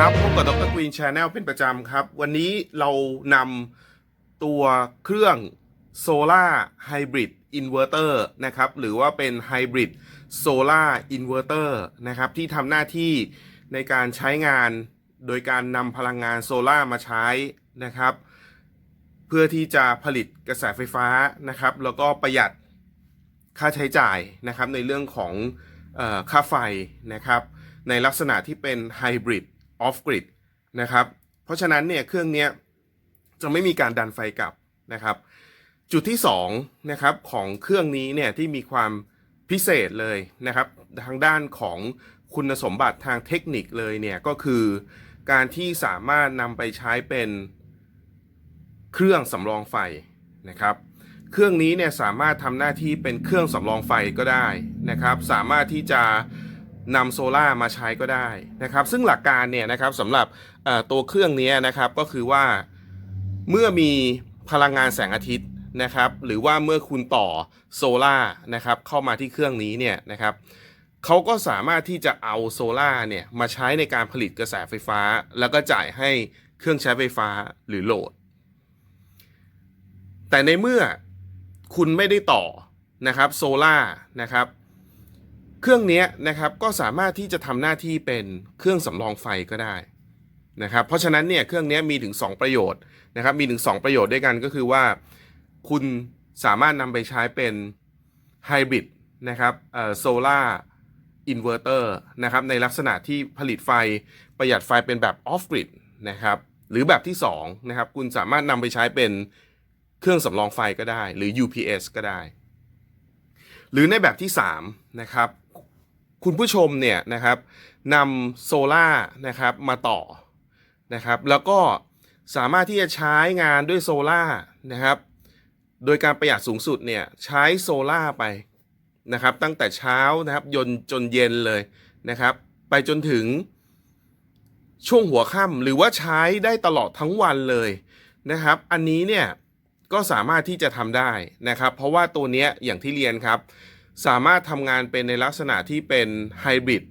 ครับพบกับดรกรีนชาแนลเป็นประจำครับ วันนี้เรานำตัวเครื่อง Solar Hybrid Inverter นะครับ หรือว่าเป็น Hybrid Solar Inverter นะครับ ที่ทำหน้าที่ในการใช้งานโดยการนำพลังงานโซล่ามาใช้นะครับ เพื่อที่จะผลิตกระแสไฟฟ้านะครับ แล้วก็ประหยัดค่าใช้จ่ายนะครับในเรื่องของออค่าไฟนะครับ ในลักษณะที่เป็นไฮบริด ออฟกริดนะครับ เพราะฉะนั้นเนี่ยเครื่องนี้จะไม่มีการดันไฟกลับนะครับ จุดที่2นะครับของเครื่องนี้เนี่ยที่มีความพิเศษเลยนะครับ ทางด้านของคุณสมบัติทางเทคนิคเลยเนี่ยก็คือการที่สามารถนำไปใช้เป็นเครื่องสำรองไฟนะครับ เครื่องนี้เนี่ยสามารถทำหน้าที่เป็นเครื่องสำรองไฟก็ได้นะครับ สามารถที่จะ นำโซล่ามาใช้ก็ได้นะครับซึ่งหลักการเนี่ยนะครับสำหรับตัวเครื่องนี้นะครับก็คือว่าเมื่อมีพลังงานแสงอาทิตย์นะครับหรือว่าเมื่อคุณต่อโซล่านะครับเข้ามาที่เครื่องนี้เนี่ยนะครับเขาก็สามารถที่จะเอาโซล่าเนี่ยมาใช้ในการผลิตกระแสไฟฟ้า แล้วก็จ่ายให้เครื่องใช้ไฟฟ้าหรือโหลด แต่ในเมื่อคุณไม่ได้ต่อนะครับโซล่านะครับ เครื่องนี้นะครับก็สามารถที่จะทำหน้าที่เป็นเครื่องสำรองไฟก็ได้นะครับเพราะฉะนั้นเนี่ยเครื่องนี้มีถึง 2 ประโยชน์นะครับมีถึง 2 ประโยชน์ด้วยกันก็คือว่า คุณสามารถนำไปใช้เป็นไฮบริดนะครับโซล่าอินเวอร์เตอร์นะครับในลักษณะที่ผลิตไฟประหยัดไฟเป็นแบบออฟกริดนะครับหรือแบบที่2นะครับคุณสามารถนำไปใช้เป็นเครื่องสำรองไฟก็ได้ หรือ UPS ก็ได้ หรือในแบบที่3นะครับ คุณผู้ชมเนี่ยนะครับนำโซล่านะครับมาต่อนะครับ แล้วก็สามารถที่จะใช้งานด้วยโซล่านะครับ โดยการประหยัดสูงสุดเนี่ยใช้โซล่าไปนะครับ ตั้งแต่เช้านะครับยนจนเย็นเลยนะครับ ไปจนถึงช่วงหัวค่ำหรือว่าใช้ได้ตลอดทั้งวันเลยนะครับ อันนี้เนี่ยก็สามารถที่จะทำได้นะครับ เพราะว่าตัวเนี้ยอย่างที่เรียนครับ สามารถทำงานเป็นในลักษณะที่เป็นไฮบริด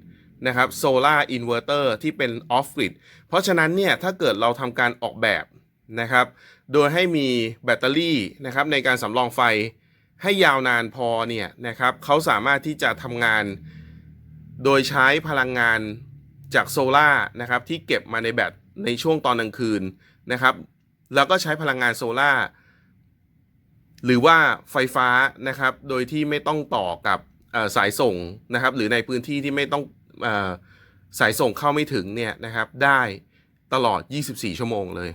นะครับโซลาร์อินเวอร์เตอร์ที่เป็นออฟกริดเพราะฉะนั้นเนี่ยถ้าเกิดเราทำการออกแบบนะครับ โดยให้มีแบตเตอรี่นะครับในการสำรองไฟให้ยาวนานพอเนี่ยนะครับเขาสามารถที่จะทำงานโดยใช้พลังงานจากโซลานะครับที่เก็บมาในแบตในช่วงตอนกลางคืนนะครับ แล้วก็ใช้พลังงานโซลาร์ หรือว่าไฟฟ้านะครับ โดยที่ไม่ต้องต่อกับสายส่งนะครับ หรือในพื้นที่ที่ไม่ต้องอสายส่งเข้าไม่ถึงเนี่ยนะครับ ได้ตลอด 24 ชั่วโมงเลย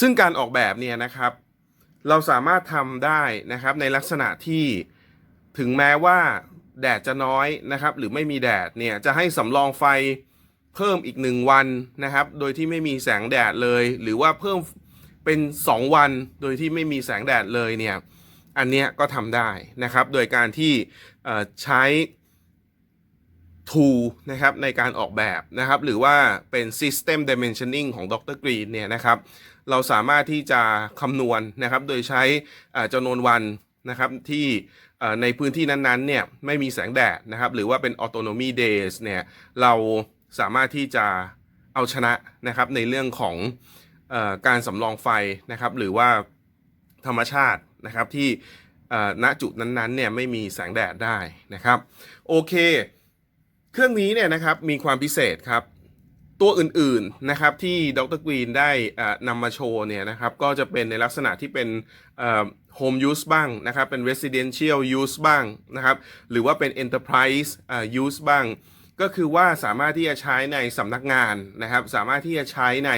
ซึ่งการออกแบบเนี่ยนะครับ เราสามารถทำได้นะครับในลักษณะที่ถึงแม้ว่าแดดจะน้อยนะครับ หรือไม่มีแดดเนี่ยจะให้สำรองไฟเพิ่มอีกหนึ่งวันนะครับ โดยที่ไม่มีแสงแดดเลย หรือว่าเพิ่ม เป็น 2 วันโดยที่ไม่มีแสงแดดเลยเนี่ยอันเนี้ยก็ทำได้นะครับ โดยการที่ใช้ tool นะครับในการออกแบบนะครับ หรือว่าเป็น system dimensioning ของ Dr. Green เนี่ยนะครับ เราสามารถที่จะคำนวณนะครับ โดยใช้จำนวนวันนะครับที่ในพื้นที่นั้นๆเนี่ยไม่มีแสงแดดนะครับ หรือว่าเป็น autonomy days เนี่ยเราสามารถที่จะเอาชนะนะครับในเรื่องของ การสำรองไฟนะครับ หรือว่าธรรมชาตินะครับที่ณจุดนั้นๆเนี่ยไม่มีแสงแดดได้นะครับโอเค เครื่องนี้เนี่ยนะครับมีความพิเศษครับ ตัวอื่นๆนะครับที่ดรกรีนได้นำมาโชว์เนี่ยนะครับก็จะเป็นในลักษณะที่เป็นเอ่อ home use บ้างนะครับเป็น residential use บ้างนะครับหรือว่าเป็น enterprise เอ่อ use บ้าง ก็คือว่าสามารถที่จะใช้ในสำนักงานนะครับ สามารถที่จะใช้ใน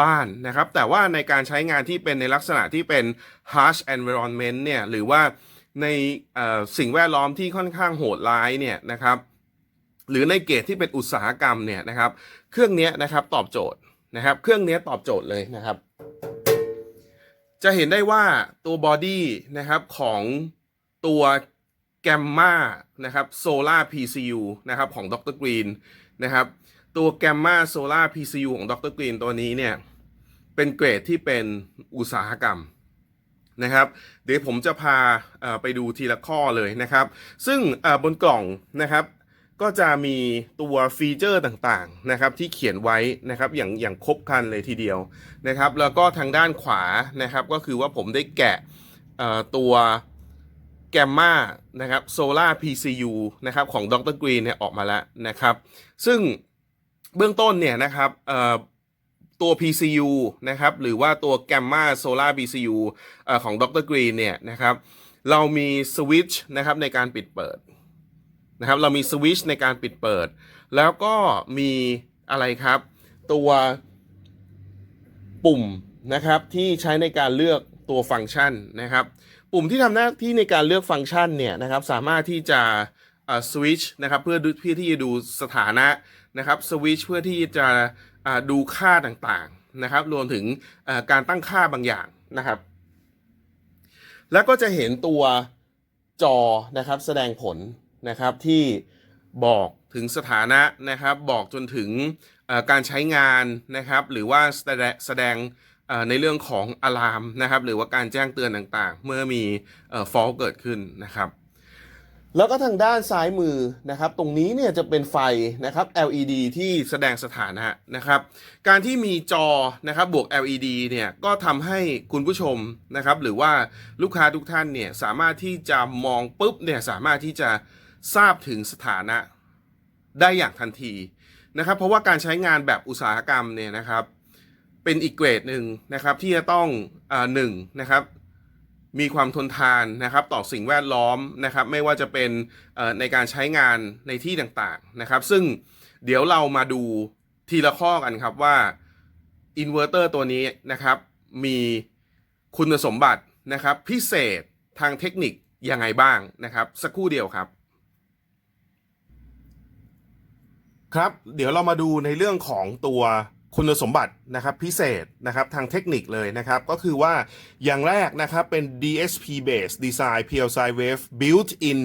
บ้านนะครับ แต่ว่าในการใช้งานที่เป็นในลักษณะที่เป็น harsh environment เนี่ยหรือว่าในสิ่งแวดล้อมที่ค่อนข้างโหดร้ายเนี่ยนะครับหรือในเกรดที่เป็นอุตสาหกรรมเนี่ยนะครับ เครื่องนี้นะครับตอบโจทย์นะครับ เครื่องนี้ตอบโจทย์เลยนะครับ จะเห็นได้ว่าตัวบอดี้นะครับของตัวแกมมานะครับโซลา PCU นะครับของดรกรีนนะครับ ตัวแกมมาโซลา PCU ของดรกรีนตัวนี้เนี่ย เป็นเกรดที่เป็นอุตสาหกรรมนะครับ เดี๋ยวผมจะพาไปดูทีละข้อเลยนะครับ ซึ่งบนกล่องนะครับก็จะมีตัวฟีเจอร์ต่างๆนะครับที่เขียนไว้นะครับอย่างอย่างครบครันเลยทีเดียวนะครับ แล้วก็ทางด้านขวานะครับก็คือว่าผมได้แกะตัวแกมมานะครับโซลา PCU นะครับของดรกรีนเนี่ยออกมาแล้วนะครับ ซึ่ง เบื้องต้นเนี่ยนะครับตัว PCU นะครับหรือว่าตัว Gamma Solar PCU เอ่อของดรกรีนเนี่ยนะครับเรามีสวิตช์นะครับในการปิดเปิดนะครับเรามีสวิตช์ในการปิดเปิด แล้วก็มีอะไรครับตัวปุ่มนะครับที่ใช้ในการเลือกตัวฟังก์ชันนะครับ ปุ่มที่ทำหน้าที่ในการเลือกฟังก์ชันเนี่ยนะครับสามารถที่จะสวิตช์นะครับเพื่อเพื่อที่จะดูสถานะ นะครับสวิชเพื่อที่จะดูค่าต่างๆนะครับ รวมถึงการตั้งค่าบางอย่างนะครับ แล้วก็จะเห็นตัวจอนะครับแสดงผลนะครับที่บอกถึงสถานะนะครับ บอกจนถึงการใช้งานนะครับ หรือว่าแสดงในเรื่องของอะลามนะครับ หรือว่าการแจ้งเตือนต่างๆ เมื่อมีฟอลเกิดขึ้นนะครับ แล้วก็ทางด้านซ้ายมือนะครับ ตรงนี้เนี่ยจะเป็นไฟนะครับ LED ที่แสดงสถานะนะครับ การที่มีจอนะครับบวก LED เนี่ยก็ทำให้คุณผู้ชมนะครับ หรือว่าลูกค้าทุกท่านเนี่ยสามารถที่จะมองปุ๊บเนี่ยสามารถที่จะทราบถึงสถานะได้อย่างทันทีนะครับ เพราะว่าการใช้งานแบบอุตสาหกรรมเนี่ยนะครับ เป็นอีกเกรดหนึ่งนะครับที่จะต้องอ่าหนึ่งนะครับ มีความทนทานนะครับต่อสิ่งแวดล้อมนะครับ ไม่ว่าจะเป็นในการใช้งานในที่ต่างๆนะครับ ซึ่งเดี๋ยวเรามาดูทีละข้อกันครับว่าอินเวอร์เตอร์ตัวนี้นะครับ มีคุณสมบัตินะครับ พิเศษทางเทคนิคยังไงบ้างนะครับ สักครู่เดียวครับ ครับ เดี๋ยวเรามาดูในเรื่องของตัว คุณสมบัตินะครับพิเศษนะครับทางเทคนิคเลยนะครับ ก็คือว่าอย่างแรกนะครับเป็น DSP based design PLC wave built in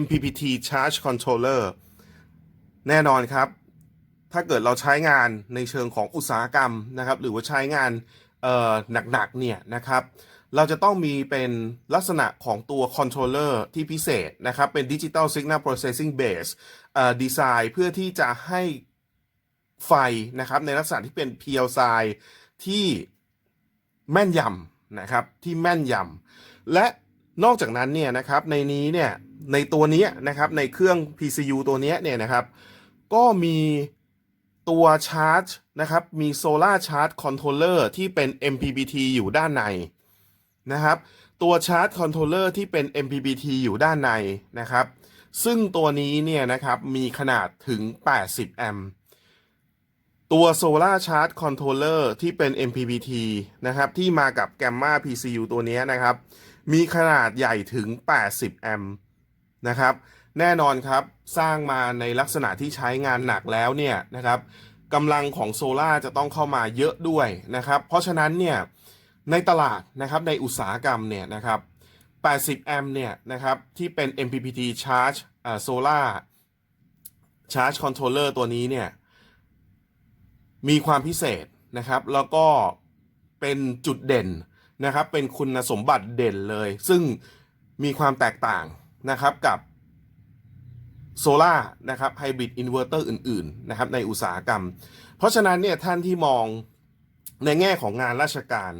MPPT charge controller แน่นอนครับ ถ้าเกิดเราใช้งานในเชิงของอุตสาหกรรมนะครับ หรือว่าใช้งานหนักๆเนี่ยนะครับเราจะต้องมีเป็นลักษณะของตัวคอนโทรลเลอร์ที่พิเศษนะครับ เป็น Digital Signal Processing Base เอ่อดีไซน์เพื่อที่จะให้ ไฟนะครับ ในลักษณะที่เป็น PLC ที่แม่นยำนะครับที่แม่นยำและนอกจากนั้นเนี่ยนะครับในนี้เนี่ยในตัวนี้นะครับในเครื่อง PCU ตัวนี้เนี่ยนะครับก็มีตัวชาร์จนะครับมีโซลาร์ชาร์จคอนโทรลเลอร์ที่เป็น MPPT อยู่ด้านในนะครับตัวชาร์จคอนโทรลเลอร์ที่เป็น MPPT อยู่ด้านในนะครับซึ่งตัวนี้เนี่ยนะครับมีขนาดถึง 80 แอมป์ ตัว Solar Charge Controller ที่เป็น MPPT นะครับ ที่มากับ Gamma PCU ตัวนี้นะครับ มีขนาดใหญ่ถึง 80 แอมป์นะครับ แน่นอนครับ สร้างมาในลักษณะที่ใช้งานหนักแล้วเนี่ยนะครับกำลังของโซลาจะต้องเข้ามาเยอะด้วยนะครับ เพราะฉะนั้นเนี่ยในตลาดนะครับในอุตสาหกรรมเนี่ยนะครับ 80 แอมป์เนี่ยนะครับที่เป็น MPPT Charge อ่า Solar Charge Controller ตัวนี้เนี่ย มีความพิเศษนะครับ แล้วก็เป็นจุดเด่นนะครับ เป็นคุณสมบัติเด่นเลย ซึ่งมีความแตกต่างนะครับกับโซล่านะครับไฮบริดอินเวอร์เตอร์อื่นๆนะครับในอุตสาหกรรม เพราะฉะนั้นเนี่ยท่านที่มองในแง่ของงานราชการ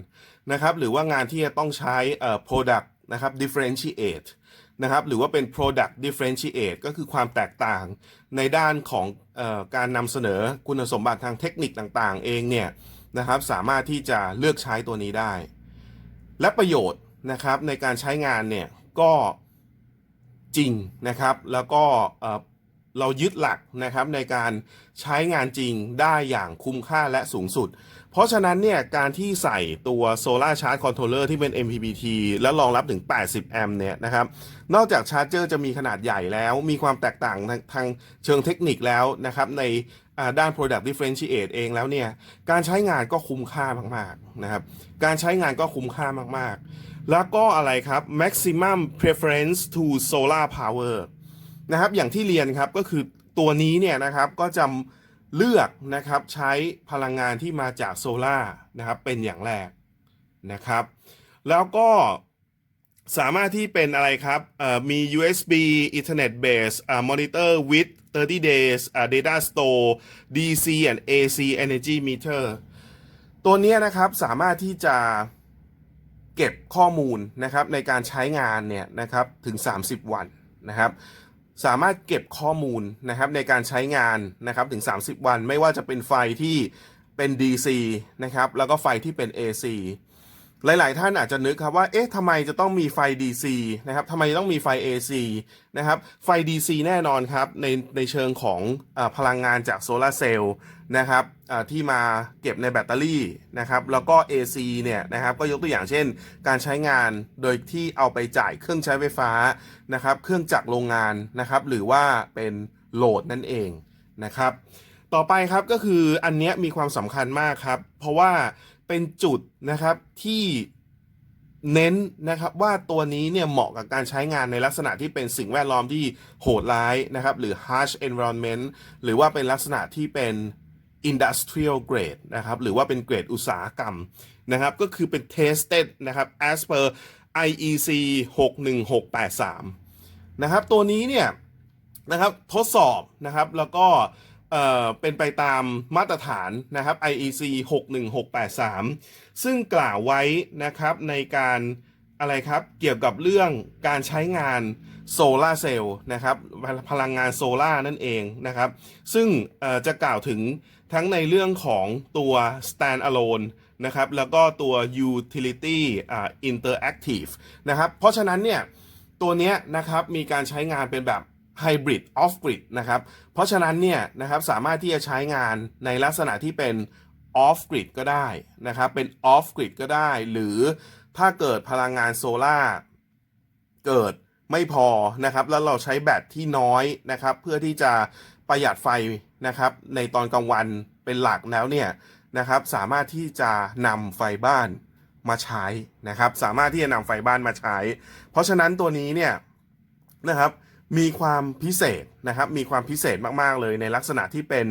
นะครับ หรือว่างานที่จะต้องใช้เอ่อ product นะครับ differentiate นะครับหรือว่าเป็น product differentiate ก็คือความแตกต่างในด้านของออการนำเสนอคุณสมบัติทางเทคนิคต่างๆ เองเนี่ยนะครับสามารถที่จะเลือกใช้ตัวนี้ได้ และประโยชน์นะครับในการใช้งานเนี่ยก็จริงนะครับแล้วก็เรายึดหลักนะครับในการใช้งานจริงได้อย่างคุ้มค่าและสูงสุด เพราะฉะนั้นเนี่ยการที่ใส่ตัว Solar Charge Controller ที่เป็น MPPT และรองรับถึง 80 แอมป์เนี่ยนะครับ นอกจากชาร์จเจอร์จะมีขนาดใหญ่แล้ว มีความแตกต่างทางทางเชิงเทคนิคแล้วนะครับ ในด้าน Product Differentiate เองแล้วเนี่ย การใช้งานก็คุ้มค่ามากๆนะครับ การใช้งานก็คุ้มค่ามากๆ แล้วก็อะไรครับ Maximum Preference to Solar Power นะครับ อย่างที่เรียนครับก็คือตัวนี้เนี่ยนะครับก็จะ เลือกนะครับใช้พลังงานที่มาจากโซลานะครับเป็นอย่างแรกนะครับ แล้วก็สามารถที่เป็นอะไรครับมี USB Ethernet base monitor with 30 days data store DC and AC energy meter ตัวนี้นะครับสามารถที่จะเก็บข้อมูลนะครับในการใช้งานเนี่ยนะครับถึง 30 วันนะครับ สามารถเก็บข้อมูลนะครับในการใช้งานนะครับถึง 30 วัน ไม่ว่าจะเป็นไฟที่เป็น DC นะครับแล้วก็ไฟที่เป็น AC หลาย ๆ ท่านอาจจะนึกครับว่า เอ๊ะทำไมจะต้องมีไฟ DC นะครับทำไมต้องมีไฟ AC นะครับ ไฟ DC แน่นอนครับ ในในเชิงของอพลังงานจากโซลาร์เซลล์นะครับที่มาเก็บในแบตเตอรี่นะครับ แล้วก็ AC เนี่ยนะครับก็ยกตัวอย่างเช่น การใช้งานโดยที่เอาไปจ่ายเครื่องใช้ไฟฟ้านะครับ เครื่องจักรโรงงานนะครับ หรือว่าเป็นโหลดนั่นเองนะครับ ต่อไปครับก็คืออันนี้มีความสำคัญมากครับ เพราะว่า เป็นจุดนะครับที่เน้นนะครับว่าตัวนี้เนี่ยเหมาะกับการใช้งานในลักษณะที่เป็นสิ่งแวดล้อมที่โหดร้ายนะครับ หรือ harsh environment หรือว่าเป็นลักษณะที่เป็น industrial grade นะครับ หรือว่าเป็นเกรดอุตสาหกรรมนะครับ ก็คือเป็น tested นะครับ as per IEC 61683 นะครับ ตัวนี้เนี่ยนะครับทดสอบนะครับแล้วก็ เอ่อเป็นไปตามมาตรฐานนะครับ IEC 61683 ซึ่งกล่าวไว้นะครับในการอะไรครับเกี่ยวกับเรื่องการใช้งานโซลาร์เซลล์นะครับพลังงานโซลาร์นั่นเองนะครับ ซึ่งจะกล่าวถึงทั้งในเรื่องของตัว stand alone นะครับแล้วก็ตัว utility interactive นะครับเพราะฉะนั้นเนี่ยตัวนี้นะครับมีการใช้งานเป็นแบบ Hybrid Off Grid นะครับ เพราะฉะนั้นเนี่ยนะครับสามารถที่จะใช้งานในลักษณะที่เป็น Off Grid ก็ได้นะครับ เป็น Off Grid ก็ได้ หรือถ้าเกิดพลังงานโซลาร์เกิดไม่พอนะครับ แล้วเราใช้แบตที่น้อยนะครับ เพื่อที่จะประหยัดไฟนะครับ ในตอนกลางวันเป็นหลักแล้วเนี่ยนะครับ สามารถที่จะนำไฟบ้านมาใช้นะครับ สามารถที่จะนำไฟบ้านมาใช้ เพราะฉะนั้นตัวนี้เนี่ยนะครับ มีความพิเศษนะครับ มีความพิเศษมากๆเลยในลักษณะที่เป็น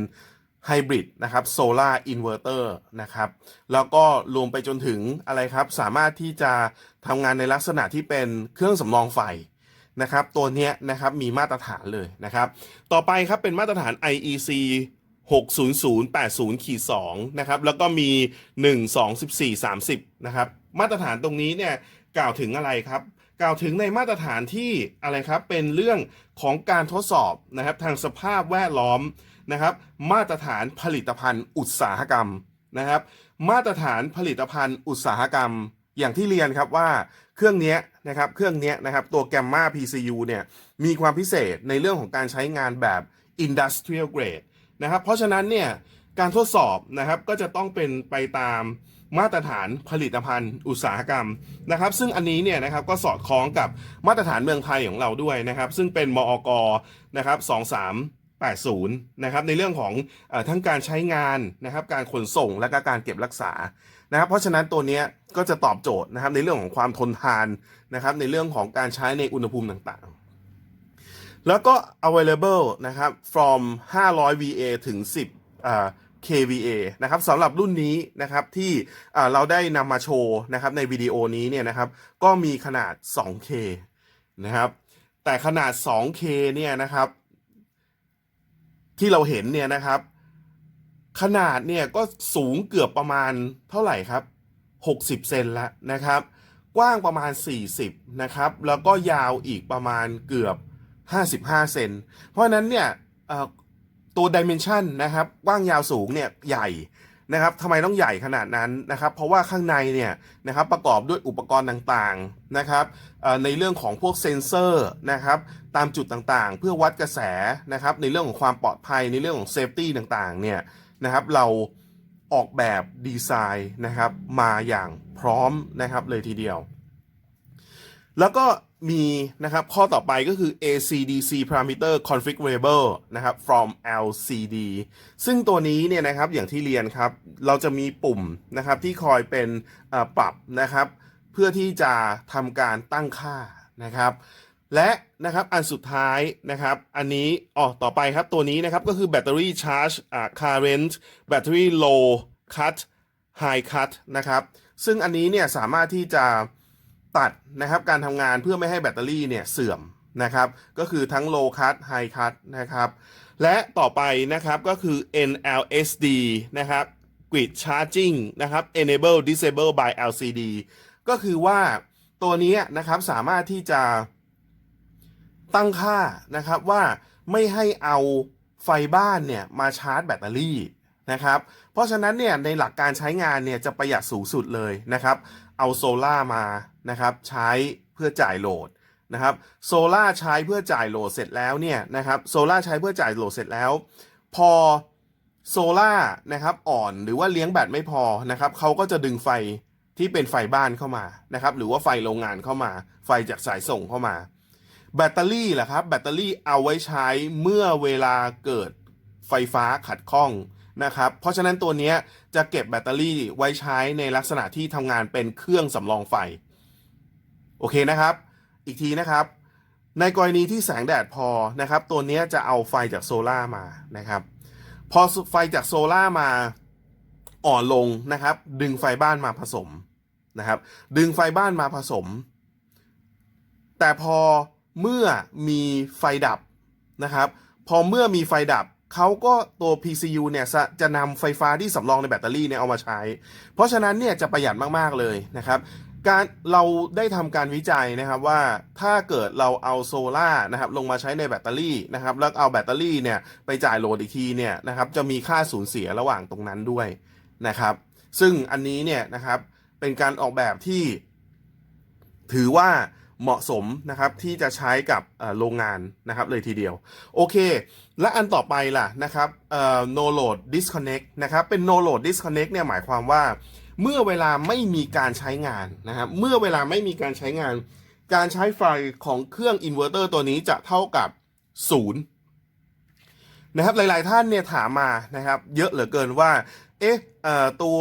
ไฮบริดนะครับโซลาร์อินเวอร์เตอร์นะครับ แล้วก็รวมไปจนถึงอะไรครับ สามารถที่จะทำงานในลักษณะที่เป็นเครื่องสำรองไฟนะครับ ตัวนี้นะครับมีมาตรฐานเลยนะครับ ต่อไปครับเป็นมาตรฐาน IEC 60080ขีด2นะครับ แล้วก็มี 1 2 14 30 นะครับ มาตรฐานตรงนี้เนี่ยกล่าวถึงอะไรครับ กล่าวถึงในมาตรฐานที่อะไรครับเป็นเรื่องของการทดสอบนะครับทางสภาพแวดล้อมนะครับ มาตรฐานผลิตภัณฑ์อุตสาหกรรมนะครับ มาตรฐานผลิตภัณฑ์อุตสาหกรรม อย่างที่เรียนครับว่าเครื่องนี้นะครับเครื่องนี้นะครับตัวแกมมา PCU เนี่ยมีความพิเศษในเรื่องของการใช้งานแบบ Industrial Grade นะครับเพราะฉะนั้นเนี่ยการทดสอบนะครับก็จะต้องเป็นไปตาม มาตรฐานผลิตภัณฑ์อุตสาหกรรมนะครับ ซึ่งอันนี้เนี่ยนะครับก็สอดคล้องกับมาตรฐานเมืองไทยของเราด้วยนะครับ ซึ่งเป็นมอกนะครับ2380นะครับในเรื่องของอทั้งการใช้งานนะครับการขนส่งและก็การเก็บรักษานะครับ เพราะฉะนั้นตัวนี้ก็จะตอบโจทย์นะครับในเรื่องของความทนทานนะครับในเรื่องของการใช้ในอุณหภูมิต่างๆ แล้วก็ available นะครับ from 500 VA ถึง 10อ่า kVA นะครับสำหรับรุ่นนี้นะครับที่เราได้นำมาโชว์นะครับในวิดีโอนี้เนี่ยนะครับก็มีขนาด 2K นะครับแต่ขนาด 2K เนี่ยนะครับ ที่เราเห็นเนี่ยนะครับ ขนาดเนี่ยก็สูงเกือบประมาณเท่าไหร่ครับ 60 เซนล้วนะครับ กว้างประมาณ 40 นะครับ แล้วก็ยาวอีกประมาณเกือบ 55 เซนเพราะนั้นเนี่ย ตัวดิเมนชันนะครับกว้างยาวสูงเนี่ยใหญ่นะครับทำไมต้องใหญ่ขนาดนั้นนะครับ เพราะว่าข้างในเนี่ยนะครับประกอบด้วยอุปกรณ์ต่างๆนะครับในเรื่องของพวกเซ็นเซอร์นะครับตามจุดต่างๆ เพื่อวัดกระแสนะครับในเรื่องของความปลอดภัยในเรื่องของเซฟตี้ต่างๆเนี่ยนะครับเราออกแบบดีไซน์นะครับมาอย่างพร้อมนะครับเลยทีเดียว แล้วก็มีนะครับข้อต่อไปก็คือ ACDC parameter configurable นะครับ from LCD ซึ่งตัวนี้เนี่ยนะครับอย่างที่เรียนครับ เราจะมีปุ่มนะครับที่คอยเป็นอ่อปรับนะครับ เพื่อที่จะทำการตั้งค่านะครับและนะครับอันสุดท้ายนะครับ อันนี้อ๋อต่อไปครับตัวนี้นะครับก็คือแบตเตอรี่ชาร์จอ่า current แบตเตอรี่ low cut high cut นะครับ ซึ่งอันนี้เนี่ยสามารถที่จะ ตัดนะครับการทำงานเพื่อไม่ให้แบตเตอรี่เนี่ยเสื่อมนะครับ ก็คือทั้ง low cut high cut นะครับ และต่อไปนะครับก็คือ NLSD นะครับ grid charging นะครับ enable disable by LCD ก็คือว่าตัวนี้นะครับสามารถที่จะตั้งค่านะครับว่าไม่ให้เอาไฟบ้านเนี่ยมาชาร์จแบตเตอรี่นะครับ เพราะฉะนั้นเนี่ยในหลักการใช้งานเนี่ยจะประหยัดสูงสุดเลยนะครับ เอาโซล่ามานะครับใช้เพื่อจ่ายโหลดนะครับโซล่าใช้เพื่อจ่ายโหลดเสร็จแล้วเนี่ยนะครับโซล่าใช้เพื่อจ่ายโหลดเสร็จแล้ว พอโซล่านะครับอ่อนหรือว่าเลี้ยงแบตไม่พอนะครับเขาก็จะดึงไฟที่เป็นไฟบ้านเข้ามานะครับหรือว่าไฟโรงงานเข้ามา ไฟจากสายส่งเข้ามา แบตเตอรี่แหละครับแบตเตอรี่เอาไว้ใช้เมื่อเวลาเกิดไฟฟ้าขัดข้อง นะครับ เพราะฉะนั้นตัวนี้จะเก็บแบตเตอรี่ไว้ใช้ในลักษณะที่ทำงานเป็นเครื่องสำรองไฟ โอเคนะครับ อีกทีนะครับ ในกรณีที่แสงแดดพอนะครับ ตัวนี้จะเอาไฟจากโซล่ามานะครับ พอไฟจากโซล่ามาอ่อนลงนะครับ ดึงไฟบ้านมาผสมนะครับ ดึงไฟบ้านมาผสม แต่พอเมื่อมีไฟดับนะครับ พอเมื่อมีไฟดับ เขาก็ตัว PCU เนี่ยจะนำไฟฟ้าที่สำรองในแบตเตอรี่เนี่ยเอามาใช้ เพราะฉะนั้นเนี่ยจะประหยัดมาก ๆ เลยนะครับการเราได้ทำการวิจัยนะครับว่าถ้าเกิดเราเอาโซล่าร์นะครับลงมาใช้ในแบตเตอรี่นะครับแล้วเอาแบตเตอรี่เนี่ยไปจ่ายโหลดอีกทีเนี่ยนะครับจะมีค่าสูญเสียระหว่างตรงนั้นด้วยนะครับ ซึ่งอันนี้เนี่ยนะครับเป็นการออกแบบที่ถือว่า เหมาะสมนะครับที่จะใช้กับโรงงานนะครับเลยทีเดียว โอเค และอันต่อไปล่ะนะครับ no load disconnect นะครับเป็น no load disconnect เนี่ยหมายความว่าเมื่อเวลาไม่มีการใช้งานนะครับเมื่อเวลาไม่มีการใช้งาน การใช้ไฟของเครื่องอินเวอร์เตอร์ตัวนี้จะเท่ากับศูนย์นะครับหลาย ๆ ท่านเนี่ยถามมานะครับ เยอะเหลือเกินว่า เอ๊ะเอ่อตัว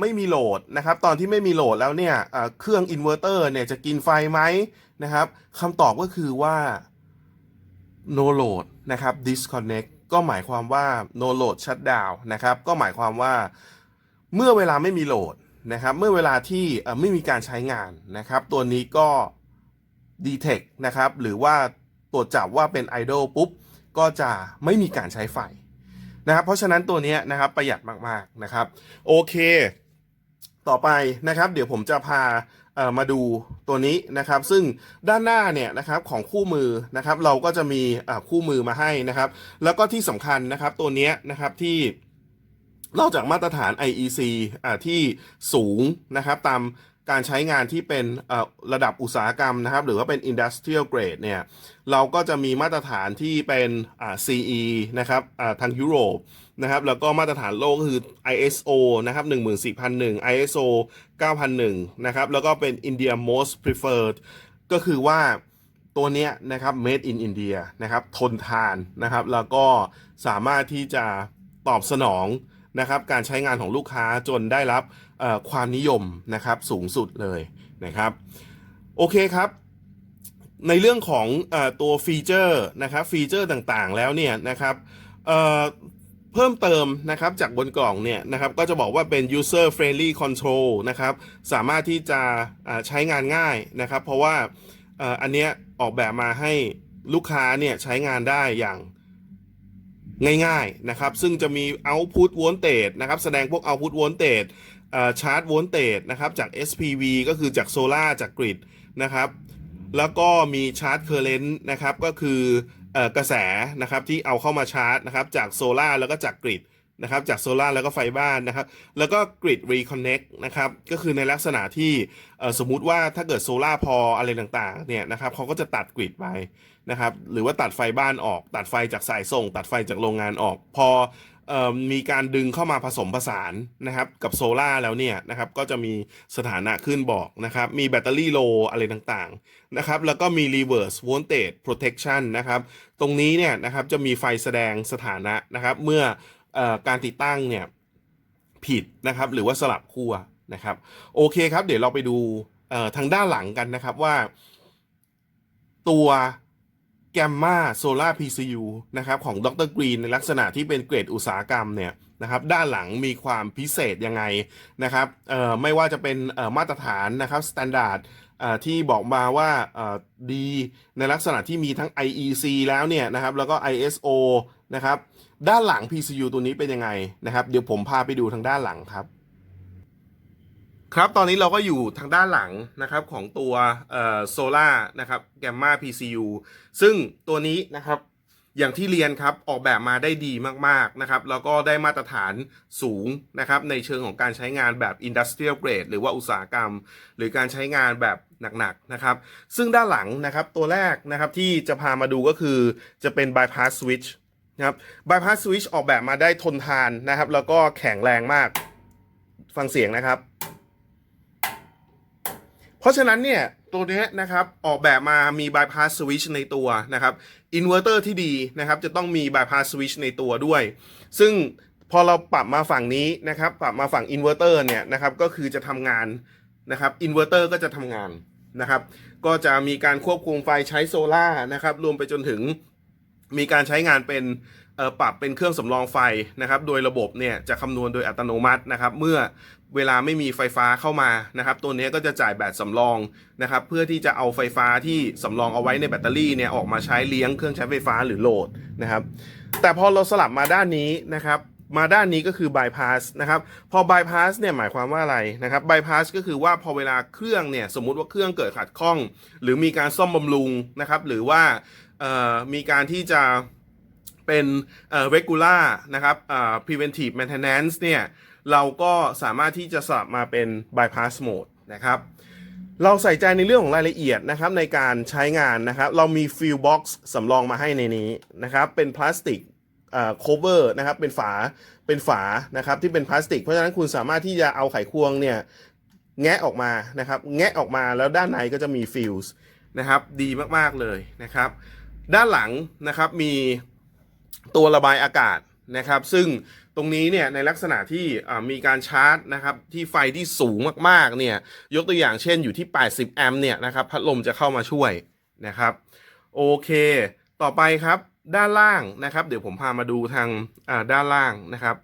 ไม่มีโหลดนะครับ ตอนที่ไม่มีโหลดแล้วเนี่ยเครื่องอินเวอร์เตอร์เนี่ยจะกินไฟไหมนะครับคำตอบก็คือว่า no load นะครับ disconnect ก็หมายความว่า no load shutdown นะครับ ก็หมายความว่าเมื่อเวลาไม่มีโหลดนะครับ เมื่อเวลาที่ไม่มีการใช้งานนะครับ ตัวนี้ก็ detect นะครับ หรือว่าตรวจจับว่าเป็น idle ปุ๊บ ก็จะไม่มีการใช้ไฟ นะครับเพราะฉะนั้นตัวนี้นะครับประหยัดมากๆนะครับโอเค ต่อไปนะครับ เดี๋ยวผมจะพาเอ่อมาดูตัวนี้นะครับ ซึ่งด้านหน้าเนี่ยนะครับของคู่มือนะครับ เราก็จะมีอ่าคู่มือมาให้นะครับ แล้วก็ที่สำคัญนะครับตัวนี้นะครับที่นอกจากมาตรฐาน IEC อ่าที่สูงนะครับตาม การใช้งานที่เป็นระดับอุตสาหกรรมนะครับ หรือว่าเป็น industrial grade เนี่ยเราก็จะมีมาตรฐานที่เป็น CE นะครับทางยุโรปนะครับแล้วก็มาตรฐานโลกก็คือ ISO นะครับ14001 ISO 9001นะครับแล้วก็เป็น India Most Preferred ก็คือว่าตัวเนี้ยนะครับ made in India นะครับทนทานนะครับแล้วก็สามารถที่จะตอบสนองนะครับการใช้งานของลูกค้าจนได้รับ ความนิยมนะครับสูงสุดเลยนะครับ โอเคครับ ในเรื่องของอตัวฟีเจอร์นะครับฟีเจอร์ต่างๆแล้วเนี่ยนะครับเเพิ่มเติมนะครับจากบนกล่องเนี่ยนะครับก็จะบอกว่าเป็น user friendly control นะครับสามารถที่จะใช้งานง่ายนะครับ เพราะว่าอ่ออันเนี้ยออกแบบมาให้ลูกค้าเนี่ยใช้งานได้อย่างง่ายๆนะครับ ซึ่งจะมี output voltage นะครับ แสดงพวก output voltage เอ่อ charge voltage นะครับจาก SPV ก็คือจากโซลาร์จากกริดนะครับ แล้วก็มี charge current นะครับก็คืออกระแสนะครับที่เอาเข้ามาชาร์จนะครับจากโซลาร์แล้วก็จากกริดนะครับจากโซลาร์แล้วก็ไฟบ้านนะครับ แล้วก็กริด reconnect นะครับก็คือในลักษณะที่สมมุติว่าถ้าเกิดโซลาพออะไรต่างๆเนี่ยนะครับเขาก็จะตัดกริดไปนะครับหรือว่าตัดไฟบ้านออก ตัดไฟจากสายส่ง ตัดไฟจากโรงงานออก พอ มีการดึงเข้ามาผสมผสานนะครับกับโซล่าแล้วเนี่ยนะครับก็จะมีสถานะขึ้นบอกนะครับมีแบตเตอรี่โลอะไรต่างๆนะครับแล้วก็มี reverse voltage protection นะครับตรงนี้เนี่ยนะครับจะมีไฟแสดงสถานะนะครับเมื่อออการติดตั้งเนี่ยผิดนะครับหรือว่าสลับขั้วนะครับโอเคครับเดี๋ยวเราไปดูทางด้านหลังกันนะครับว่าตัว แกมมาโซลาร์ PCU นะครับของดรกรีนในลักษณะที่เป็นเกรดอุตสาหกรรมเนี่ยนะครับด้านหลังมีความพิเศษยังไงนะครับเอ่อไม่ว่าจะเป็นเอ่อมาตรฐานนะครับสแตนดาร์ดที่บอกมาว่าอ่าดีในลักษณะที่มีทั้ง IEC แล้วเนี่ยนะครับแล้วก็ ISO นะครับด้านหลัง PCU ตัวนี้เป็นยังไงนะครับเดี๋ยวผมพาไปดูทางด้านหลังครับ ครับ ตอนนี้เราก็อยู่ทางด้านหลังนะครับของตัวโซล่านะครับแกมมา PCU ซึ่งตัวนี้นะครับอย่างที่เรียนครับออกแบบมาได้ดีมากๆนะครับแล้วก็ได้มาตรฐานสูงนะครับในเชิงของการใช้งานแบบ Industrial Grade หรือว่าอุตสาหกรรม หรือการใช้งานแบบหนักๆนะครับ ซึ่งด้านหลังนะครับตัวแรกนะครับที่จะพามาดูก็คือจะเป็น bypass switch นะครับ bypass switch ออกแบบมาได้ทนทานนะครับ แล้วก็แข็งแรงมากฟังเสียงนะครับ เพราะฉะนั้นเนี่ยตัวนี้นะครับออกแบบมามี bypass switch ในตัวนะครับอินเวอร์เตอร์ที่ดีนะครับจะต้องมี bypass switch ในตัวด้วย ซึ่งพอเราปรับมาฝั่งนี้นะครับปรับมาฝั่งอินเวอร์เตอร์เนี่ยนะครับก็คือจะทำงานนะครับอินเวอร์เตอร์ก็จะทำงานนะครับก็จะมีการควบคุมไฟใช้โซล่าร์นะครับรวมไปจนถึงมีการใช้งานเป็น ปรับเป็นเครื่องสำรองไฟนะครับ โดยระบบเนี่ยจะคำนวณโดยอัตโนมัตินะครับ เมื่อเวลาไม่มีไฟฟ้าเข้ามานะครับ ตัวนี้ก็จะจ่ายแบตสำรองนะครับ เพื่อที่จะเอาไฟฟ้าที่สำรองเอาไว้ในแบตเตอรี่เนี่ยออกมาใช้เลี้ยงเครื่องใช้ไฟฟ้าหรือโหลดนะครับ แต่พอเราสลับมาด้านนี้นะครับ มาด้านนี้ก็คือ bypass นะครับ พอ bypass เนี่ยหมายความว่าอะไรนะครับ bypass ก็คือว่าพอเวลาเครื่องเนี่ยสมมุติว่าเครื่องเกิดขัดข้อง หรือมีการซ่อมบำรุงนะครับ หรือว่ามีการที่จะ เป็นเอ่อ regular นะครับเอ่อ preventive maintenance เนี่ย เราก็สามารถที่จะสลับมาเป็น bypass mode นะครับ เราใส่ใจในเรื่องของรายละเอียดนะครับในการใช้งานนะครับ เรามี fill box สำรองมาให้ในนี้นะครับ เป็นพลาสติกเอ่อ cover นะครับ เป็นฝา เป็นฝานะครับที่เป็นพลาสติก เพราะฉะนั้นคุณสามารถที่จะเอาไขควงเนี่ยแงะออกมานะครับ แงะออกมาแล้วด้านในก็จะมี fuse นะครับ ดีมาก ๆ เลยนะครับ ด้านหลังนะครับมี ตัวระบายอากาศนะครับ ซึ่งตรงนี้เนี่ยในลักษณะที่มีการชาร์จนะครับที่ไฟที่สูงมากๆเนี่ยยกตัวอย่างเช่นอยู่ที่ 80 แอมป์เนี่ยนะครับพัดลมจะเข้ามาช่วยนะครับโอเค ต่อไปครับด้านล่างนะครับ เดี๋ยวผมพามาดูทางด้านล่างนะครับ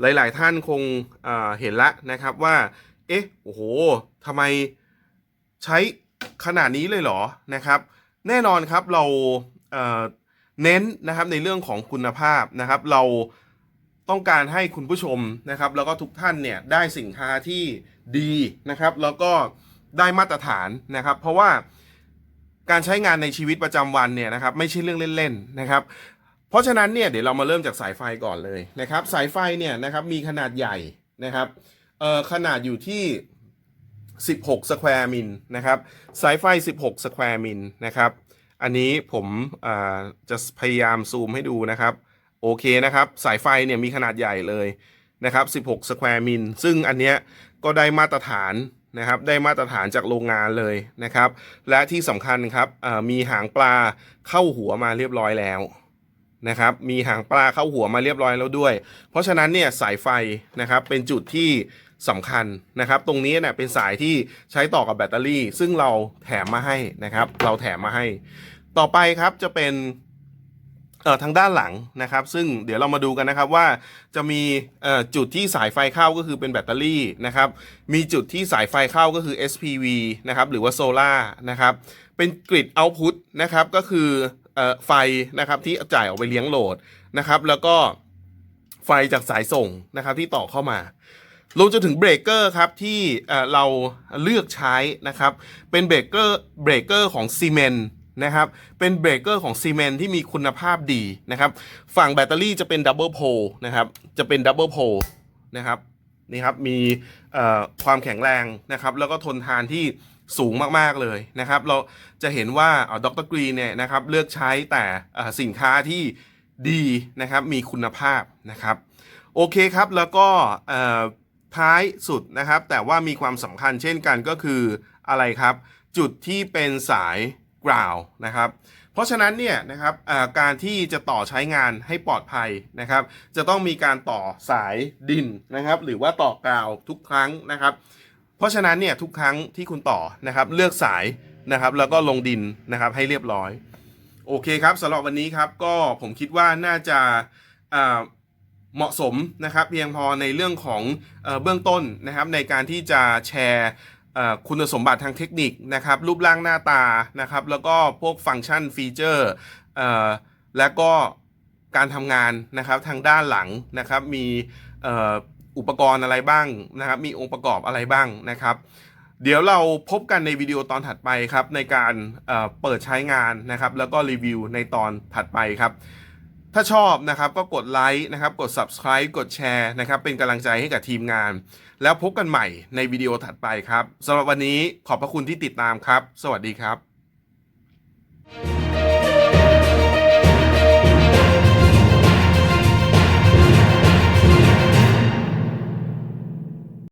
หลายๆท่านคงเห็นละนะครับว่า เอ๊ะโอ้โหทำไมใช้ขนาดนี้เลยเหรอนะครับ แน่นอนครับเรา เน้นนะครับในเรื่องของคุณภาพนะครับ เราต้องการให้คุณผู้ชมนะครับ แล้วก็ทุกท่านเนี่ยได้สินค้าที่ดีนะครับ แล้วก็ได้มาตรฐานนะครับ เพราะว่าการใช้งานในชีวิตประจำวันเนี่ยนะครับ ไม่ใช่เรื่องเล่นๆนะครับ เพราะฉะนั้นเนี่ยเดี๋ยวเรามาเริ่มจากสายไฟก่อนเลยนะครับ สายไฟเนี่ยนะครับมีขนาดใหญ่นะครับขนาดอยู่ที่ 16 สแควร์มิลนะครับ สายไฟ 16 สแควร์มิลนะครับ อันนี้ผมจะพยายามซูมให้ดูนะครับ โอเคนะครับ สายไฟเนี่ยมีขนาดใหญ่เลยนะครับ 16สแควร์มิลซึ่งอันเนี้ยก็ได้มาตรฐานนะครับได้มาตรฐานจากโรงงานเลยนะครับ และที่สำคัญครับมีหางปลาเข้าหัวมาเรียบร้อยแล้วนะครับ มีหางปลาเข้าหัวมาเรียบร้อยแล้วด้วย เพราะฉะนั้นเนี่ยสายไฟนะครับเป็นจุดที่ สำคัญนะครับ ตรงนี้เนี่ยเป็นสายที่ใช้ต่อกับแบตเตอรี่ ซึ่งเราแถมมาให้นะครับ เราแถมมาให้ ต่อไปครับจะเป็นเอ่อทางด้านหลังนะครับ ซึ่งเดี๋ยวเรามาดูกันนะครับว่าจะมีเอ่อจุดที่สายไฟเข้าก็คือเป็นแบตเตอรี่นะครับ มีจุดที่สายไฟเข้าก็คือ SPV นะครับหรือว่าโซล่านะครับ เป็นกริดเอาพุตนะครับก็คือเอ่อไฟนะครับที่จ่ายออกไปเลี้ยงโหลดนะครับ แล้วก็ไฟจากสายส่งนะครับที่ต่อเข้ามา รวมจนถึงเบรกเกอร์ครับที่เราเลือกใช้นะครับ เป็นเบรกเกอร์เบรกเกอร์ของซีเมนต์นะครับ เป็นเบรกเกอร์ของซีเมนต์ที่มีคุณภาพดีนะครับ ฝั่งแบตเตอรี่จะเป็นดับเบิลโพลนะครับ จะเป็นดับเบิลโพลนะครับนี่ครับมีความแข็งแรงนะครับ แล้วก็ทนทานที่สูงมาก ๆ เลยนะครับ เราจะเห็นว่าดรกรีเนี่ยนะครับเลือกใช้แต่สินค้าที่ดีนะครับ มีคุณภาพนะครับ โอเคครับแล้วก็ ท้ายสุดนะครับ แต่ว่ามีความสำคัญเช่นกันก็คืออะไรครับ จุดที่เป็นสายกราวนะครับ เพราะฉะนั้นเนี่ยนะครับการที่จะต่อใช้งานให้ปลอดภัยนะครับ จะต้องมีการต่อสายดินนะครับ หรือว่าต่อกราวทุกครั้งนะครับ เพราะฉะนั้นเนี่ยทุกครั้งที่คุณต่อนะครับ เลือกสายนะครับ แล้วก็ลงดินนะครับให้เรียบร้อย โอเคครับสำหรับวันนี้ครับก็ผมคิดว่าน่าจะ เหมาะสมนะครับเพียงพอในเรื่องของเบื้องต้นนะครับในการที่จะแชร์คุณสมบัติทางเทคนิคนะครับรูปร่างหน้าตานะครับแล้วก็พวกฟังก์ชันฟีเจอร์และก็การทำงานนะครับทางด้านหลังนะครับมีอุปกรณ์อะไรบ้างนะครับมีองค์ประกอบอะไรบ้างนะครับ เดี๋ยวเราพบกันในวิดีโอตอนถัดไปครับในการเอ่อเปิดใช้งานนะครับแล้วก็รีวิวในตอนถัดไปครับ ถ้าชอบนะครับก็กดไลค์นะครับกด subscribe กดแชร์นะครับเป็นกำลังใจให้กับทีมงาน แล้วพบกันใหม่ในวิดีโอถัดไปครับสำหรับวันนี้ขอบพระคุณที่ติดตามครับ สวัสดีครับ